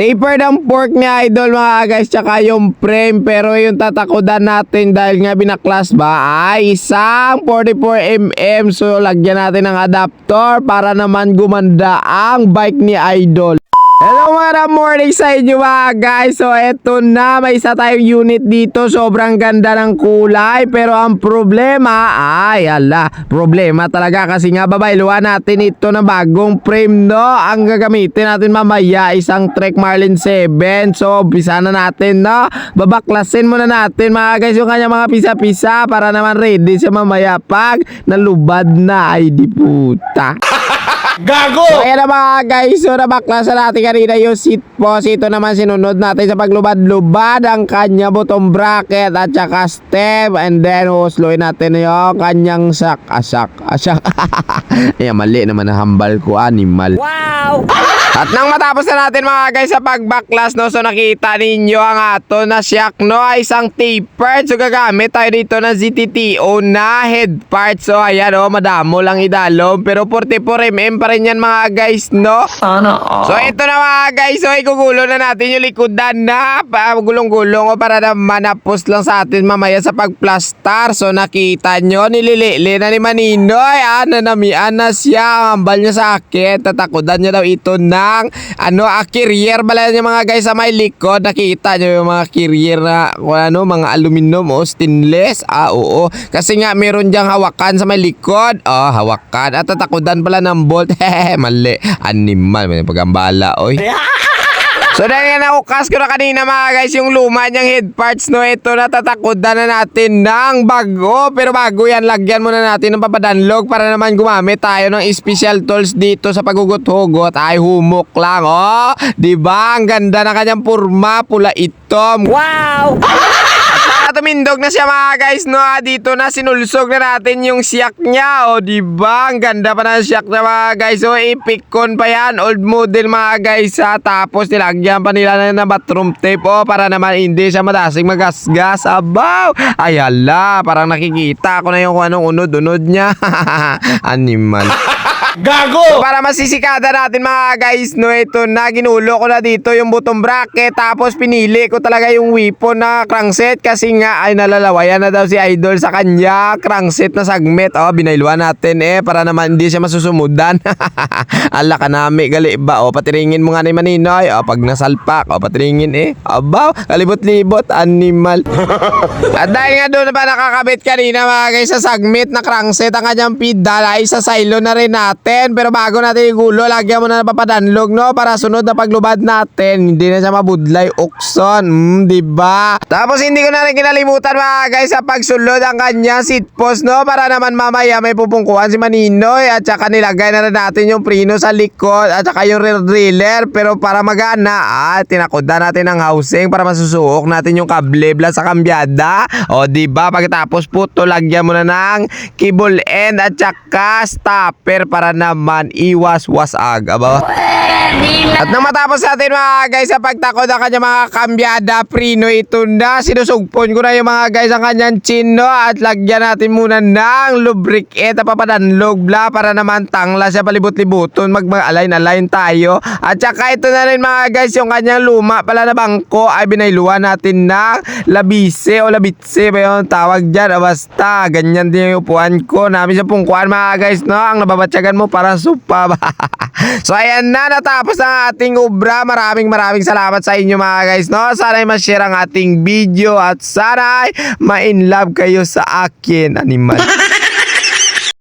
Taper ng pork ni Idol mga guys tsaka yung frame pero yung tatakodan natin dahil nga binaklas ba ay isang 44mm so lagyan natin ng adapter para naman gumanda ang bike ni Idol. Hello mga morning sa inyo mga guys. So eto na, may isa tayong unit dito. Sobrang ganda ng kulay. Pero ang problema, ay ala, problema talaga kasi nga babayluan natin ito na bagong frame no. Ang gagamitin natin mamaya isang Trek Marlin 7. So umpisa na natin no. Babaklasin muna natin mga guys yung kanya mga pisa-pisa para naman ready siya mamaya pag nalubad na ay di puta. Gago! So, ayan na mga guys. So, nabaklasan natin kanina yung seat post. Ito naman sinunod natin sa paglubad-lubad ang kanya bottom bracket at saka step. And then, husluin natin yung kanyang sak. Asak. Asak. Ayan, mali naman ang hambal ko. Animal. Wow! At nang matapos na natin mga guys sa pagbaklas no, so nakita ninyo ang ato na shock no, ay isang tapered. So gagamit tayo dito ng ZTTO na head part. So ayan oh, madamo lang idalom. Pero 44mm pa rin yan mga guys no. Sana all. So ito na mga guys, so igugulo na natin yung likodan na gulong-gulong o para naman na-post lang sa atin mamaya sa pagplastar. So nakita nyo, nililili na ni Maninoy. Nanamian na siya. Ang ambal niya sa akin. Tatakudan niya daw ito ng ano, ah, carrier bala niya mga guys sa may likod. Nakita nyo yung mga carrier na ano, mga aluminum o stainless. Ah, oo. Kasi nga meron diyang hawakan sa may likod. Oh, hawakan. At tatakudan pala ng bolt. Mali. Animal. May pagambala, oy. So dahil nga naukas ko na kanina mga guys yung luma niyang head parts no ito natatakodan na natin ng bago pero bago yan lagyan muna natin ng papadanlog para naman gumamit tayo ng special tools dito sa pagugot-hugot ay humok lang oh di ba ang ganda ng kanyang purma pula itom Wow! at tumindog na siya mga guys no ah, dito na sinulsog na natin yung siyak niya. O di ba? Ang ganda pa ng siyak niya mga guys. So ipikon pa yan. Old model mga guys ha tapos nilagyan pa nila na, bathroom tape. O para naman hindi siya madasing magasgas. Abaw! Ay hala parang nakikita ko na yung kung anong unod-unod niya. Animal Gago! So para masisikada natin mga guys, no, ito na ginulo ko na dito yung bottom bracket tapos pinili ko talaga yung weapon na crankset kasi nga ay nalalawayan na daw si Idol sa kanya crankset na segment. Oh, binailuan natin eh para naman hindi siya masusumudan. Ala ka nami, gali ba? O, patiringin mo nga ni Maninoy. O, pag nasalpak, o, patiringin eh. Aba, kalibot-libot, animal. At dahil nga doon pa nakakabit kanina mga guys sa segment na crankset ang kanyang pedal ay sa silo na rin natin. Pero bago natin igulo, lagyan mo na ng papadanlog no para sunod na paglubad natin. Hindi na siya mabudlay ukson. Mm, di ba? Tapos hindi ko na rin kinalimutan mga guys sa pagsulod ang kanyang seat post no para naman mamaya may pupungkuhan si Maninoy at saka nilagay na rin natin yung prino sa likod at saka yung rear driller pero para magana ah, tinakodan natin ang housing para masusuok natin yung kable bla sa kambyada o di ba pagkatapos puto lagyan mo na ng cable end at saka stopper para naman iwas wasag aba. At nang matapos natin mga guys sa pagtakod ang kanyang mga kambyada prino ito na sinusugpon ko na yung mga guys ang kanyang chino at lagyan natin muna ng lubricate at papadanlog bla para naman tangla siya palibot-libuton. Mag align-align tayo. At saka ito na rin mga guys yung kanyang luma pala na bangko ay binailuan natin ng labise o labitse ba yung tawag dyan o basta ganyan din yung upuan ko. Namin sa pungkuan mga guys no? Ang nababatsagan mo para supa so ayan na natapos ang ating obra maraming maraming salamat sa inyo mga guys no? Sana ay ma-share ang ating video at sana ay ma-in love kayo sa akin animal